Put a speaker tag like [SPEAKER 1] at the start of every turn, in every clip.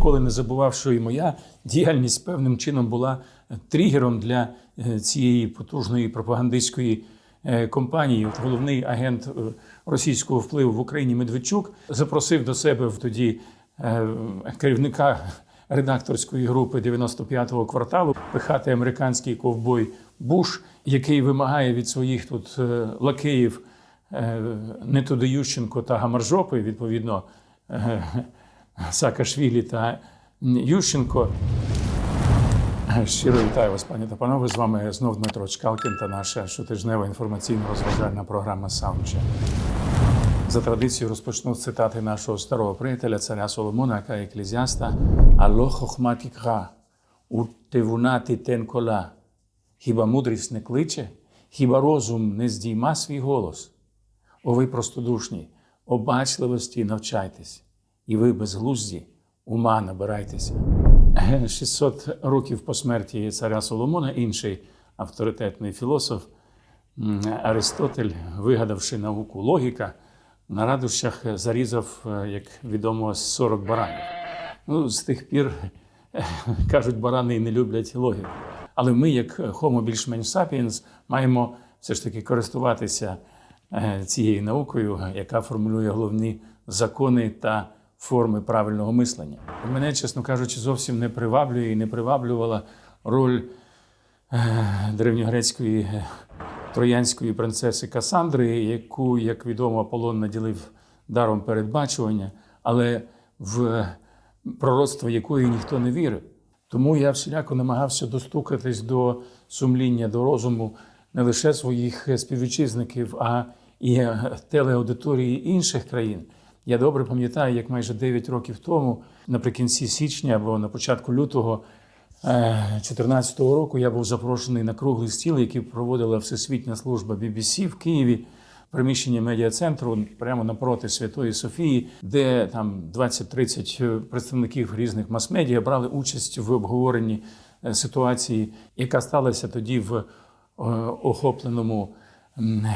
[SPEAKER 1] ніколи не забував, що і моя діяльність певним чином була тригером для е, цієї потужної пропагандистської е, компанії. Головний агент е, російського впливу в Україні Медведчук запросив до себе в тоді е, керівника редакторської групи 95-го кварталу пихати американський ковбой Буш, який вимагає від своїх тут е, лакеїв е, Нетуди Ющенко та Гамаржопи, відповідно, е, Саакашвілі та Ющенко. Щиро вітаю вас, пані та панове. З вами знов Дмитро Чкалкін та наша щотижнева інформаційно-розважальна програма Саундчек. За традицією розпочну цитати нашого старого приятеля, царя Соломона, яка еклезіаста Алло хохматі кра, у тевунати тен кола. Хіба мудрість не кличе, хіба розум не здійма свій голос? О ви простодушні, обачливості навчайтесь, і ви безглузді, ума набирайтеся. 600 років по смерті царя Соломона, інший авторитетний філософ Аристотель, вигадавши науку логіка, на радощах зарізав, е, як відомо, 40 баранів. Ну, з тих пір кажуть, барани не люблять логіку. Але ми, як Homo більш-менш sapiens, маємо все ж таки користуватися е, цією наукою, яка формулює головні закони та форми правильного мислення. Мене, чесно кажучи, зовсім не приваблює і не приваблювала роль е, древньогрецької е, троянської принцеси Касандри, яку, як відомо, Аполлон наділив даром передбачування, але в пророцтво якої ніхто не вірив. Тому я всіляко намагався достукатись до сумління, до розуму не лише своїх співвітчизників, а і телеаудиторії інших країн. Я добре пам'ятаю, як майже 9 років тому, наприкінці січня або на початку лютого 2014 року, я був запрошений на круглий стіл, який проводила Всесвітня служба BBC в Києві. Приміщення медіа-центру прямо напроти Святої Софії, де там 20-30 представників різних мас-медіа брали участь в обговоренні е, ситуації, яка сталася тоді в е, охопленому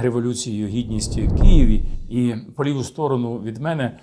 [SPEAKER 1] революцією гідністю Києві. І по ліву сторону від мене,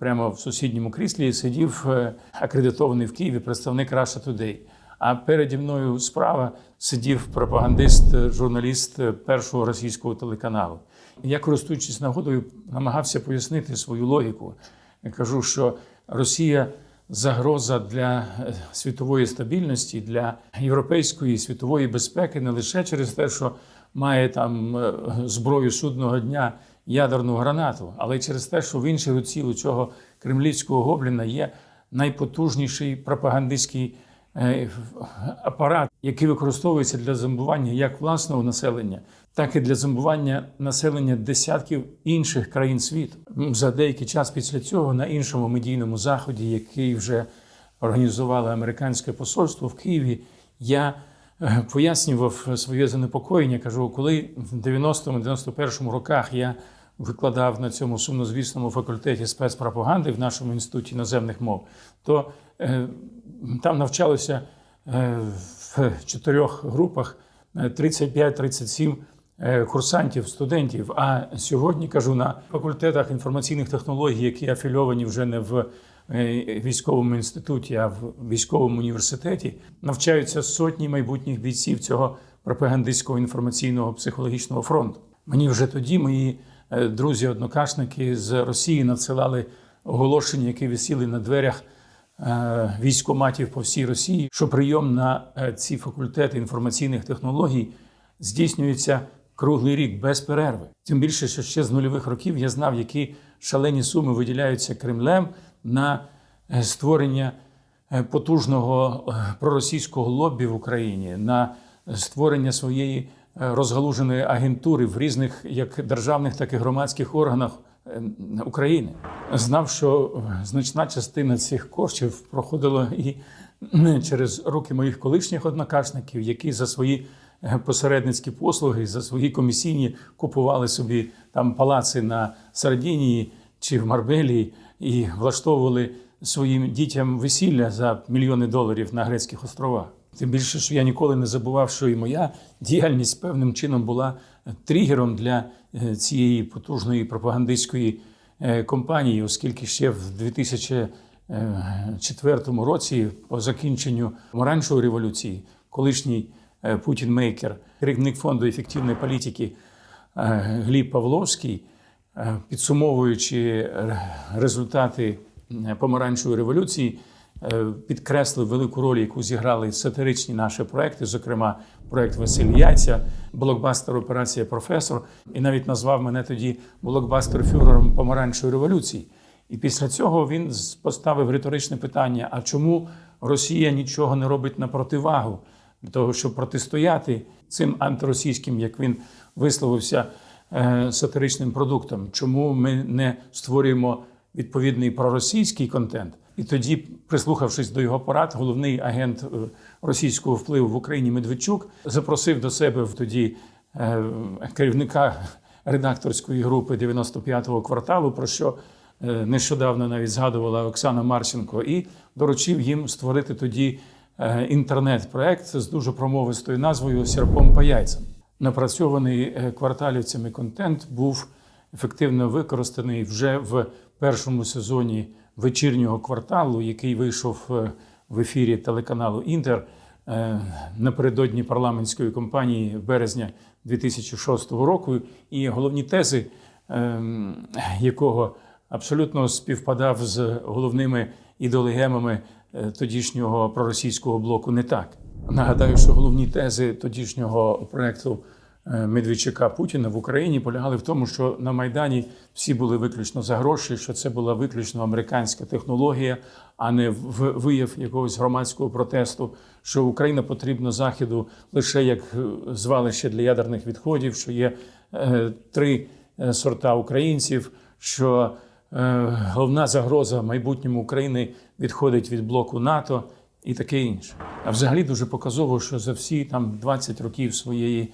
[SPEAKER 1] прямо в сусідньому кріслі, сидів е, акредитований в Києві представник Russia Today. А переді мною справа сидів пропагандист, журналіст е, першого російського телеканалу. Я, користуючись нагодою, намагався пояснити свою логіку. Я кажу, що Росія загроза для е, світової стабільності, для європейської світової безпеки не лише через те, що має там е, зброю судного дня ядерну гранату, але через те, що в іншій руці у цього кремлівського гобліна є найпотужніший пропагандистський е, апарат, який використовується для зомбування як власного населення, так і для зомбування населення десятків інших країн світу. За деякий час після цього на іншому медійному заході, який вже організувало американське посольство в Києві, я пояснював своє занепокоєння. Кажу, коли в 90-91 роках я викладав на цьому сумнозвісному факультеті спецпропаганди в нашому інституті іноземних мов, то е, там навчалося е, в чотирьох групах е, 35-37 е, курсантів, студентів. А сьогодні кажу на факультетах інформаційних технологій, які афільовані вже не в військовому інституті, а в військовому університеті, навчаються сотні майбутніх бійців цього пропагандистського інформаційного психологічного фронту. Мені вже тоді мої е, друзі-однокашники з Росії надсилали оголошення, які висіли на дверях е, військоматів по всій Росії, що прийом на е, ці факультети інформаційних технологій здійснюється круглий рік без перерви. Тим більше, що ще з нульових років я знав, які шалені суми виділяються Кремлем на е, створення е, потужного е, проросійського лобі в Україні, на створення своєї розгалуженої агентури в різних як державних, так і громадських органах України. Знав, що значна частина цих коштів проходила і через руки моїх колишніх однокашників, які за свої посередницькі послуги, за свої комісійні купували собі там палаци на Сардинії чи в Марбелії і влаштовували своїм дітям весілля за мільйони доларів на грецьких островах. Тим більше, що я ніколи не забував, що і моя діяльність певним чином була тригером для е, цієї потужної пропагандистської е, компанії, оскільки ще в 1994 році, по закінченню помаранчевої революції, колишній е, Путін-мейкер, керівник фонду ефективної політики е, Гліб Павловський, е, підсумовуючи е, результати е, помаранчевої революції, е, підкреслив велику роль, яку зіграли сатиричні наші проекти, зокрема проект Василь Яйця, блокбастер Операція Професор, і навіть назвав мене тоді блокбастер фюрером помаранчевої революції. І після цього він поставив риторичне питання: а чому Росія нічого не робить на противагу для того, щоб протистояти цим антиросійським, як він висловився, е, сатиричним продуктам? Чому ми не створюємо відповідний проросійський контент? І тоді, прислухавшись до його порад, головний агент е, російського впливу в Україні Медведчук запросив до себе в тоді е, керівника редакторської групи 95-го кварталу, про що е, нещодавно навіть згадувала Оксана Марченко, і доручив їм створити тоді е, інтернет-проект з дуже промовистою назвою Сірпом по яйцям. Напрацьований е, кварталівцями контент був ефективно використаний вже в першому сезоні вечірнього кварталу, який вийшов е, в ефірі телеканалу Інтер е, напередодні парламентської кампанії березня 2006 року. І головні тези, якого абсолютно співпадав з головними ідеологемами тодішнього проросійського блоку не так. Нагадаю, що головні тези тодішнього проекту е, Медведчука Путіна в Україні полягали в тому, що на Майдані всі були виключно за гроші, що це була виключно американська технологія, а не вияв якогось громадського протесту, що Україна потрібна Заходу лише як е, звалище для ядерних відходів, що є е, три е, сорта українців, що е, головна загроза майбутньому України відходить від блоку НАТО і таке інше. А взагалі дуже показово, що за всі там 20 років своєї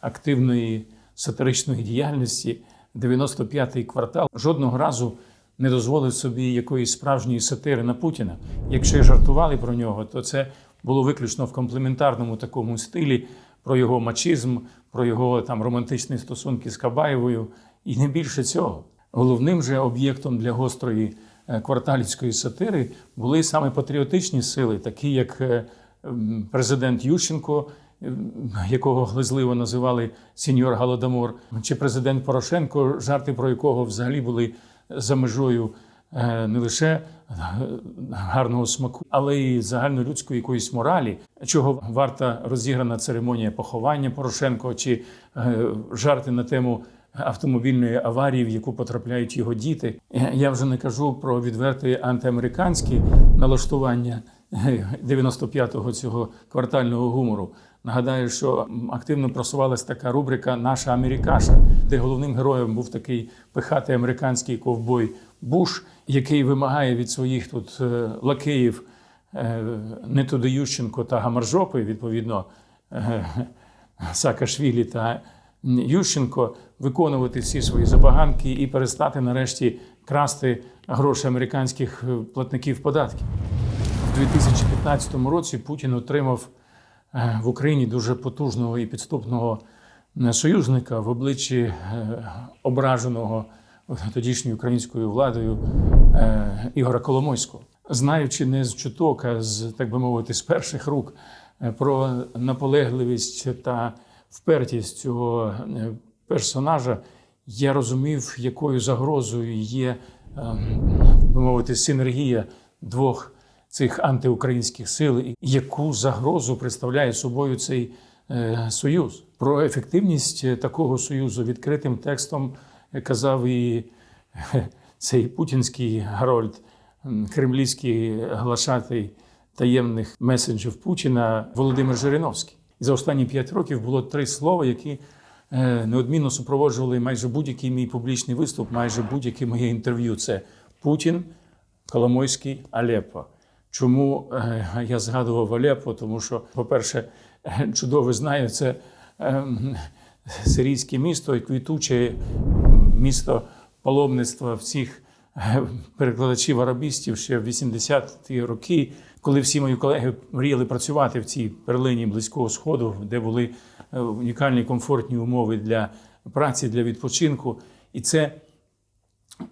[SPEAKER 1] активної сатиричної діяльності 95-й квартал жодного разу не дозволив собі якоїсь справжньої сатири на Путіна. Якщо жартували про нього, то це було виключно в комплементарному такому стилі про його мачизм, про його там романтичні стосунки з Кабаєвою, і не більше цього. Головним же об'єктом для гострої е, кварталівської сатири були саме патріотичні сили, такі як е, президент Ющенко, якого глизливо називали сеньор Голодомор, чи президент Порошенко, жарти про якого взагалі були за межою е, не лише е, гарного смаку, але й загальнолюдської якоїсь моралі, чого варта розіграна церемонія поховання Порошенко, чи е, жарти на тему автомобільної аварії, в яку потрапляють його діти. Я вже не кажу про відверті антиамериканські налаштування е, 95-го цього квартального гумору. Нагадаю, що активно просувалась така рубрика Наша Америкаша, де головним героєм був такий пихатий американський ковбой Буш, який вимагає від своїх тут е, лакеїв е, не туди Ющенко та Гамаржопи, відповідно, е, Саакашвілі та Ющенко виконувати всі свої забаганки і перестати нарешті красти гроші американських е, платників податків. У 2015 році Путін отримав е, в Україні дуже потужного і підступного е, союзника в обличчі ображеного тодішньою українською владою Ігора Коломойського. Знаючи не з чуток, а з, так би мовити, з перших рук про наполегливість та впертість цього персонажа, я розумів, якою загрозою є, е, би мовити, синергія двох цих антиукраїнських сил, і яку загрозу представляє собою цей е, союз. Про ефективність е, такого союзу відкритим текстом е, казав і цей путінський Гарольд, кремлівський глашатий таємних меседжів Путіна Володимир Жириновський. І за останні п'ять років було три слова, які неодмінно супроводжували майже будь-який мій публічний виступ, майже будь-яке моє інтерв'ю. Це Путін, Коломойський, Алеппо. Чому е, я згадував Алеппо? Тому що, по-перше, е, чудово знаю, це е, сирійське місто і квітуче місто паломництва всіх е, перекладачів арабістів ще в 80-ті роки, коли всі мої колеги мріяли працювати в цій перлині Близького Сходу, де були е, унікальні комфортні умови для праці, для відпочинку. І це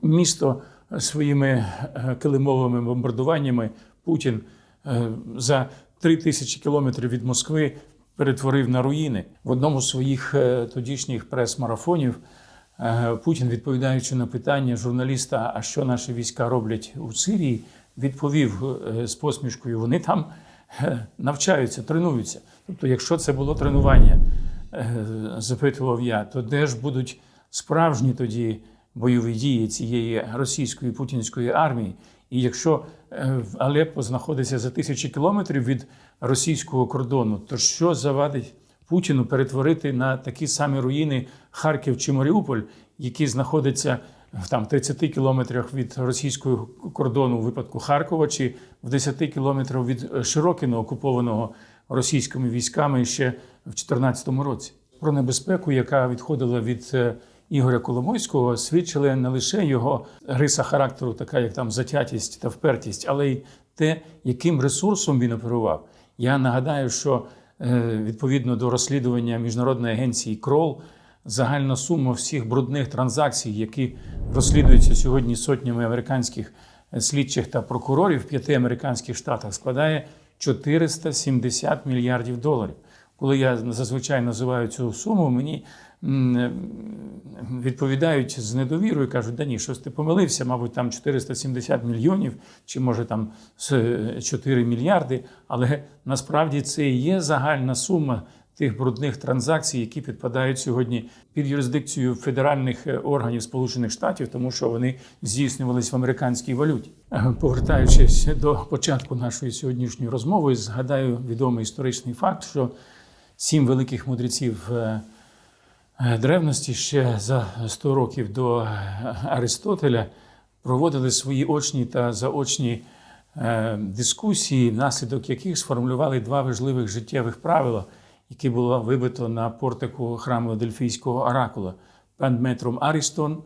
[SPEAKER 1] місто своїми е, килимовими бомбардуваннями Путін е, за три тисячі кілометрів від Москви перетворив на руїни. В одному з своїх е, тодішніх прес-марафонів е, Путін, відповідаючи на питання журналіста, а що наші війська роблять у Сирії, відповів е, з посмішкою: вони там е, навчаються, тренуються. Тобто, якщо це було тренування, е, запитував я, то де ж будуть справжні тоді бойові дії цієї російської путінської армії? І якщо е, Алеппо знаходиться за тисячі кілометрів від російського кордону, то що завадить Путіну перетворити на такі самі руїни Харків чи Маріуполь, які знаходяться в там 30 кілометрах від російського кордону у випадку Харкова, чи в 10 кілометрах від е, Широкіно, окупованого російськими військами ще в 2014 році? Про небезпеку, яка відходила від е, Ігоря Коломойського, свідчили не лише його риса характеру, така як там затятість та впертість, але й те, яким ресурсом він оперував. Я нагадаю, що е, відповідно до розслідування міжнародної агенції Крол, загальна сума всіх брудних транзакцій, які розслідуються сьогодні сотнями американських е, слідчих та прокурорів в п'яти американських штатах, складає 470 мільярдів доларів. Коли я зазвичай називаю цю суму, мені відповідають з недовірою, кажуть, да ні, щось ти помилився, мабуть, там 470 мільйонів, чи може там з, е, 4 мільярди. Але насправді це і є загальна сума тих брудних транзакцій, які підпадають сьогодні під юрисдикцію федеральних е, органів Сполучених Штатів, тому що вони здійснювались в американській валюті. Е, Повертаючись до початку нашої сьогоднішньої розмови, згадаю відомий історичний факт, що сім великих мудреців. е, древності ще за 100 років до Аристотеля проводили свої очні та заочні дискусії, внаслідок яких сформулювали два важливих життєвих правила, які було вибито на портику храму Дельфійського оракула. Пандметрум Арістон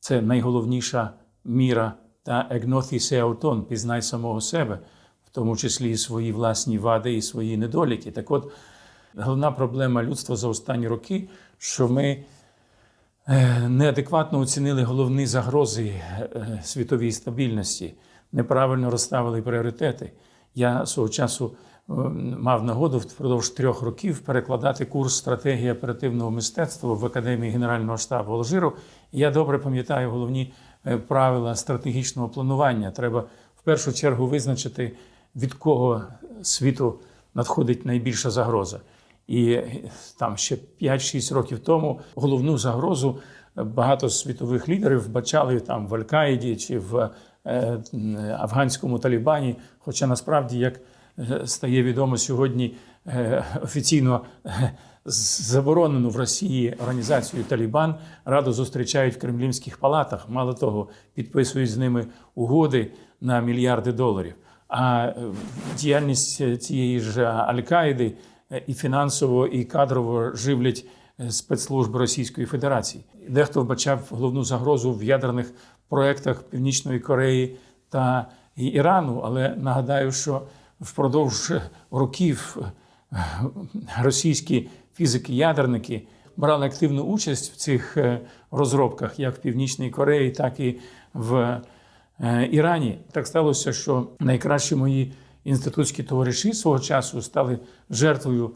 [SPEAKER 1] це найголовніша міра та егноthісе аутон, пізнай самого себе, в тому числі і свої власні вади і свої недоліки. Так от, головна проблема людства за останні роки, що ми е, неадекватно оцінили головні загрози е, світовій стабільності, неправильно розставили пріоритети. Я свого часу мав нагоду впродовж трьох років перекладати курс стратегії оперативного мистецтва в Академії Генерального штабу Алжиру. Я добре пам'ятаю головні е, правила стратегічного планування. Треба в першу чергу визначити, від кого світу надходить найбільша загроза. І е, там ще 5-6 років тому головну загрозу багато світових лідерів вбачали там в Аль-Каїді чи в е, афганському Талібані. Хоча насправді, як е, стає відомо сьогодні, е, офіційно е, заборонену в Росії організацію Талібан радо зустрічають в кремлівських палатах. Мало того, підписують з ними угоди на мільярди доларів. А е, діяльність цієї ж Аль-Каїди е, і фінансово, і кадрово живлять е, спецслужби Російської Федерації. Дехто вбачав головну загрозу в ядерних проєктах Північної Кореї та Ірану. Але нагадаю, що впродовж років е, російські фізики-ядерники брали активну участь в цих е, розробках, як в Північній Кореї, так і в е, Ірані. Так сталося, що найкращі мої інститутські товариші свого часу стали жертвою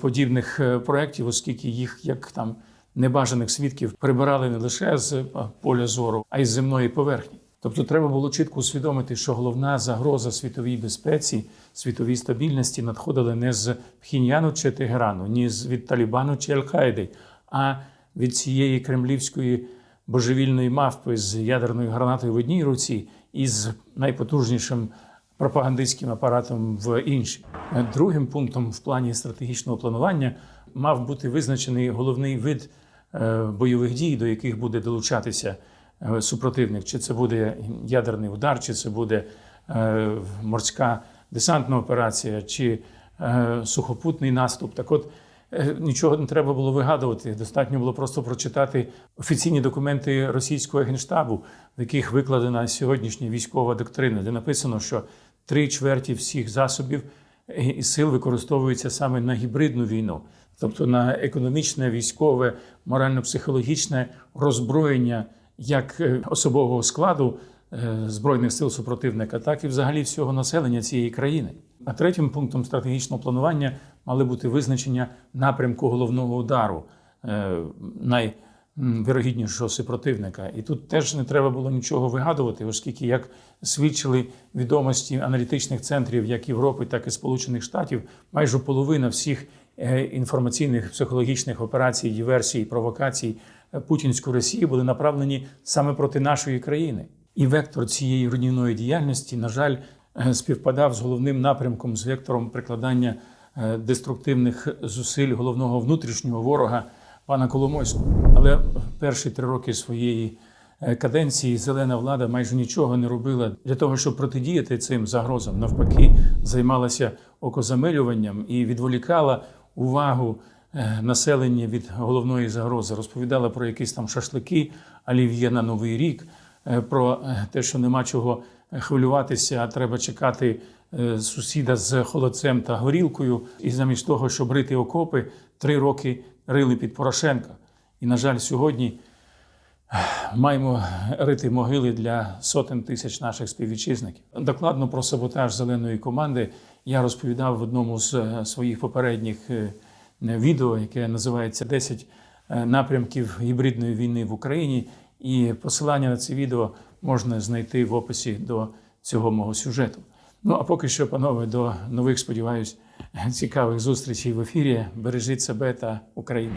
[SPEAKER 1] подібних проєктів, оскільки їх як там небажаних свідків прибирали не лише з поля зору, а й з земної поверхні. Тобто треба було чітко усвідомити, що головна загроза світовій безпеці, світовій стабільності надходила не з Пхіньяну чи Тегерану, ні з від Талібану чи Аль-Каїди, а від цієї кремлівської божевільної мавпи з ядерною гранатою в одній руці і з найпотужнішим пропагандистським апаратом в іншій. Другим пунктом в плані стратегічного планування мав бути визначений головний вид е, бойових дій, до яких буде долучатися е, супротивник. Чи це буде ядерний удар, чи це буде е, морська десантна операція, чи е, сухопутний наступ. Так от е, нічого не треба було вигадувати. Достатньо було просто прочитати офіційні документи російського генштабу, в яких викладена сьогоднішня військова доктрина, де написано, що три чверті всіх засобів і сил використовуються саме на гібридну війну, тобто на економічне, військове, морально-психологічне роззброєння як е, особового складу е, збройних сил супротивника, так і взагалі всього населення цієї країни. А третім пунктом стратегічного планування мали бути визначення напрямку головного удару е, найвірогіднішого супротивника. І тут теж не треба було нічого вигадувати, оскільки, як свідчили відомості аналітичних центрів як Європи, так і Сполучених Штатів, майже половина всіх інформаційних психологічних операцій, диверсій, провокацій путінської Росії були направлені саме проти нашої країни. І вектор цієї руйнівної діяльності, на жаль, е, співпадав з головним напрямком, з вектором прикладання е, деструктивних зусиль головного внутрішнього ворога пана Коломойського. Але перші три роки своєї е, каденції зелена влада майже нічого не робила для того, щоб протидіяти цим загрозам. Навпаки, займалася окозамилюванням і відволікала увагу населення від головної загрози. Розповідала про якісь там шашлики, олів'є на новий рік, е, про е, те, що нема чого хвилюватися, а треба чекати е, сусіда з холодцем та горілкою. І замість того, щоб рити окопи, три роки рили під Порошенка. І, на жаль, сьогодні маємо рити могили для сотень тисяч наших співвітчизників. Докладно про саботаж зеленої команди я розповідав в одному з е, своїх попередніх е, відео, яке називається «10 е, напрямків гібридної війни в Україні. І посилання на це відео можна знайти в описі до цього мого сюжету. Ну а поки що, панове, до нових, сподіваюсь, цікавих зустрічей в ефірі. Бережіть себе та Україну.